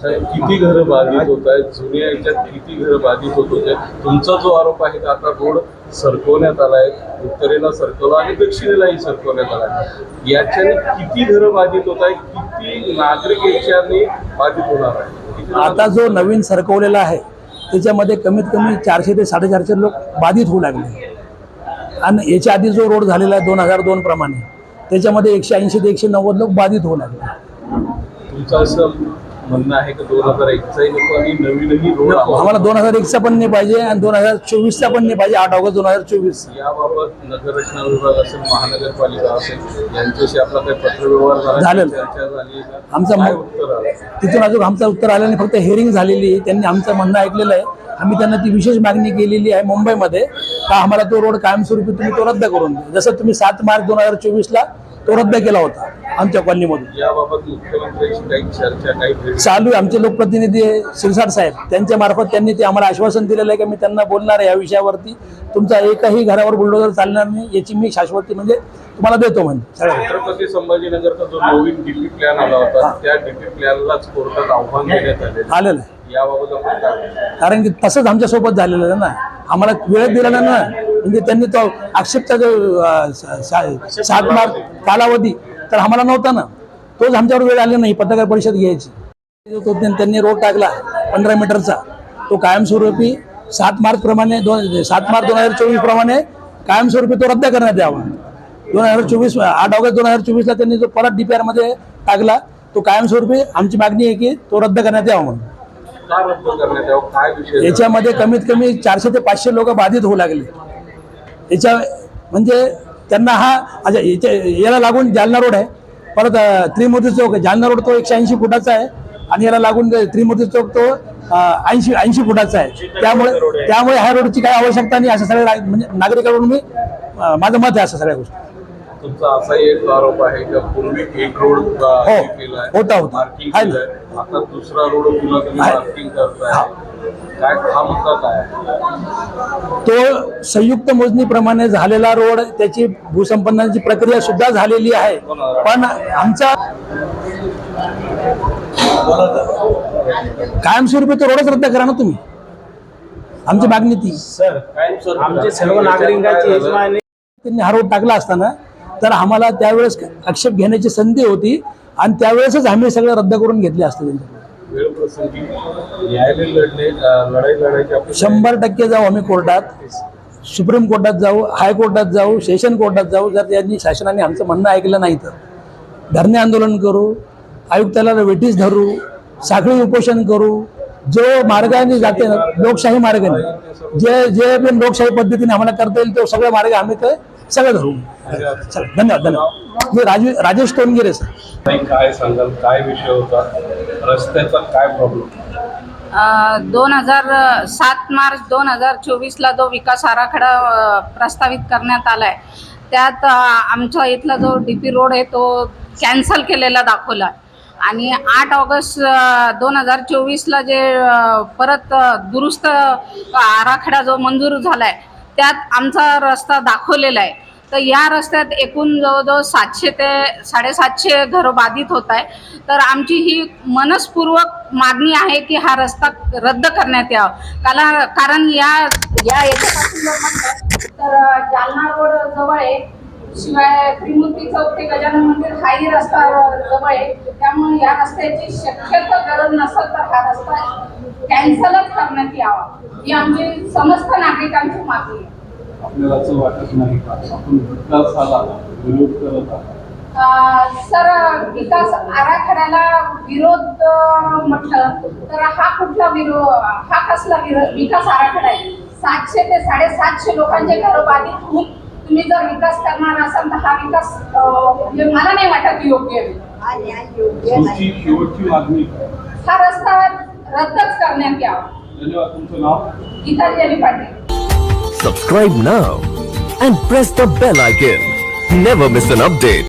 किती घरं बाधित होत आहेत जुन्या याच्यात किती घरं बाधित होत होते? तुमचा जो आरोप आहे की आता रोड सरकवण्यात आलाय उत्तरेला सरकवला आणि दक्षिणेलाही सरकवण्यात आला याच्याने किती घरं बाधित होत आहेत? किती नागरिक याच्याने बाधित होणार आहे आता जो नवीन सरकवलेला आहे त्याच्यामध्ये कमीत कमी चारशे ते साडेचारशे लोक बाधित होऊ लागले. आणि याच्या आधी जो रोड झालेला आहे दोन हजार दोन प्रमाणे त्याच्यामध्ये एकशे ऐंशी ते एकशे नव्वद लोक बाधित होऊ लागले. तुमचं असं म्हणणं आहे की दोन हजार एकचाही नको आणि नवीनही रोड आम्हाला दोन हजार एकचा पण नाही पाहिजे आणि दोन हजार चोवीसचा पण नाही पाहिजे आठ ऑगस्ट दोन हजार चोवीस याबाबत नगररचना विभाग असेल महानगरपालिका असेल यांच्याशी आपला काही पत्रव्यवहार झाला झालेलं. चर्चा झाली का? आमचं काय मत- उत्तर आलं तिथून अजून आमचं उत्तर आलं नाही फक्त हेअरिंग झालेली आहे त्यांनी आमचं म्हणणं ऐकलेलं आहे आम्ही त्यांना ती विशेष मागणी केलेली आहे मुंबईमध्ये का आम्हाला तो रोड कायमस्वरूपी तुम्ही तो रद्द करून द्या जसं तुम्ही सात मार्च दोन हजार चोवीसला तो रद्द केला होता आमच्या कॉलनीमधून. याबाबत मुख्यमंत्र्यांशी काही चर्चा काही भेट चालू आहे. आमचे लोकप्रतिनिधी शिरसाट साहेब. त्यांच्या मार्फत त्यांनी ते आम्हाला आश्वासन दिलेलं आहे की मी त्यांना बोलणार आहे या विषयावरती. तुमचा एकही घरावर बुलडोजर चालणार नाही याची मी शाश्वती म्हणजे तुम्हाला देतो म्हणजे. छत्रपती संभाजीनगरचा जो नवीन डीपी प्लॅन आला होता त्या डीपी प्लॅनलाच कोर्टात आव्हान देण्यात आले आलेलं आहे. याबाबत आपण काय म्हणता? कारण की तसंच आमच्यासोबत झालेलं आहे ना. आम्हाला वेळ दिला ना म्हणजे त्यांनी तो आक्षेपचा जो अं, सा- सा- सात मार्च कालावधी तर आम्हाला नव्हता ना. तोच आमच्यावर वेळ आली नाही पत्रकार परिषद घ्यायची. तो त्यां- त्यांनी रोड टाकला पंधरा मीटरचा. तो कायमस्वरूपी सात मार्च प्रमाणे दोन सात मार्च दोन हजार चोवीस प्रमाणे कायमस्वरूपी तो रद्द करण्यात यावा. दोन हजार चोवीस आठ ऑगस्ट दोन हजार चोवीसला त्यांनी जो परत डीपीआरमध्ये टाकला तो कायमस्वरूपी आमची मागणी आहे की तो रद्द करण्यात यावा म्हणून? याच्यामध्ये कमीत कमी चारशे ते पाचशे लोक बाधित होऊ लागले. याच्या म्हणजे त्यांना हा अच्छा याला लागून जालना रोड आहे. परत त्रिमूर्ती चौक जालना रोड तो एकशे ऐंशी फुटाचा आहे. आणि याला लागून त्रिमूर्ती चौक तो ऐंशी ऐंशी फुटाचा आहे. त्यामुळे त्यामुळे ह्या रोडची काही आवश्यकता नाही असं सगळ्या म्हणजे नागरिकांकडून मी माझं मत आहे असं सगळ्या गोष्टी. तुमचा असाही एक आरोप आहे की पूर्वी एक रोड हो. होता, होता. आता दुसरा रोड पुन्हा तुम्ही आहे. मार्किंग करताय. काय हा मुद्दा काय? आहे? तो संयुक्त मोजणीप्रमाणे झालेला रोड त्याची भूसंपन्नाची प्रक्रिया सुद्धा झालेली आहे. पण आमचा कायमस्वरूपी तो रोडच रद्द करा ना तुम्ही. आमची मागणी ती. आमचे सर्व नागरिकांची हेच मागणी त्यांनी हा रोड टाकला असताना तर आम्हाला त्यावेळेस आक्षेप घेण्याची संधी होती आणि त्यावेळेसच आम्ही सगळं रद्द करून घेतले असते त्यांच्याकडून लढाई लढायची शंभर टक्के जाऊ आम्ही कोर्टात. सुप्रीम कोर्टात जाऊ हायकोर्टात जाऊ सेशन कोर्टात जाऊ जर त्यांनी शासनाने आमचं म्हणणं ऐकलं नाही तर. धरणे आंदोलन करू आयुक्ताला वेटीस धरू साखळी उपोषण करू. जो मार्गाने जाते ना लोकशाही मार्गाने. जे जे पण लोकशाही पद्धतीने आम्हाला करता येईल तो सगळे मार्ग आम्ही ते सगळं धरू चला धन्यवाद धन्यवाद. मी राजू राजेश तोनगिरे सर. काय सांगाल? काय विषय होता? रस्त्याचा काय प्रॉब्लेम दोन हजार सात मार्च दोन हजार चोवीसला जो विकास आराखडा प्रस्तावित करण्यात आलाय त्यात अ, आमचा इथला जो डी पी रोड आहे तो कॅन्सल केलेला दाखवला आणि आठ ऑगस्ट दोन हजार चोवीसला जे परत दुरुस्त आराखडा जो मंजूर झालाय त्यात आमचा रस्ता दाखवलेला आहे. तर या रस्त्यात एकूण जवळजवळ सातशे ते साडेसातशे घरं बाधित होत आहे तर आमची ही मनस्पूर्वक मागणी आहे की हा रस्ता रद्द करण्यात यावा. काला कारण या या याच्यापासून जर म्हटलं तर जालना रोड जवळ आहे. शिवाय त्रिमूर्ती चौक ते गजानन मंदिर हाही रस्ता जवळ आहे. त्यामुळे या रस्त्याची शक्यतो गरज नसेल तर हा रस्ता कॅन्सलच करण्यात यावा. ही आमची समस्त नागरिकांची मागणी आहे. आपल्याला असं वाटत नाही का? आपण विकासाला विरोध करत आहात. अ, सर विकास आराखड्याला विरोध म्हटलं तर हा कुठला विरोध हा कसला विरोध विकास आराखडा आहे? सातशे ते साडेसातशे लोकांचे घर बाधित होऊन तुम्ही जर विकास करणार असाल तर हा विकास म्हणजे मला नाही वाटत योग्य शेवटची मागणी हा रस्ता रद्दच करण्यात यावा. धन्यवाद तुमचं नाव? Geetanjali Patil. Subscribe now and press the bell icon. Never miss an update.